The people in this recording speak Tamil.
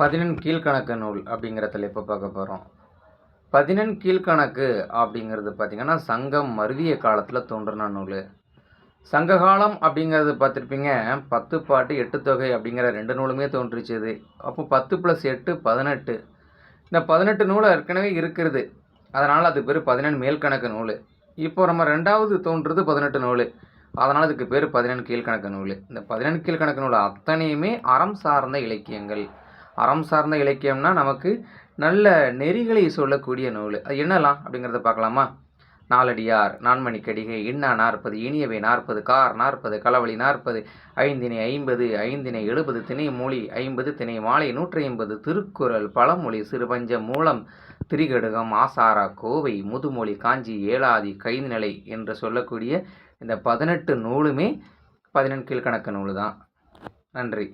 பதினெண் கீழ்கணக்கு நூல் அப்படிங்கிற தலைப்பை பார்க்க போகிறோம் பதினெண் கீழ்கணக்கு அப்படிங்கிறது பார்த்திங்கன்னா சங்கம் மருவிய காலத்தில் தோன்றின நூல். சங்ககாலம் அப்படிங்கிறது பார்த்துருப்பீங்க பத்து பாட்டு எட்டு தொகை அப்படிங்கிற ரெண்டு நூலுமே தோன்றிச்சு இது. அப்போ பத்து ப்ளஸ் எட்டு பதினெட்டு. இந்த பதினெட்டு நூல் ஏற்கனவே இருக்கிறது. அதனால் அது பேர் பதினெண் மேல்கணக்கு நூல். இப்போ நம்ம ரெண்டாவது தோன்றுறது பதினெட்டு நூல். அதனால் அதுக்கு பேர் பதினெண் கீழ்கணக்கு நூல். இந்த பதினெண் கீழ்கணக்கு நூல் அத்தனையுமே அறம் சார்ந்த இலக்கியங்கள். அறம் சார்ந்த இலக்கியம்னா நமக்கு நல்ல நெறிகளை சொல்லக்கூடிய நூல். அது என்னலாம்? அப்படிங்கிறத பார்க்கலாமா? நாலடியார் நான்மணிக்கடிகை இன்னா நாற்பது இனியவை நாற்பது கார் நாற்பது களவழி நாற்பது ஐந்தினை ஐம்பது ஐந்தினை எழுபது திணை மொழி ஐம்பது திணை மாலை நூற்றி ஐம்பது திருக்குறள் பழமொழி சிறுபஞ்ச மூலம் திரிகடுகம் ஆசாரா கோவை முதுமொழி காஞ்சி ஏழாதி கைநிலை என்று சொல்லக்கூடிய இந்த பதினெட்டு நூலுமே பதினெண் கீழ்கணக்கு நூல் தான் நன்றி.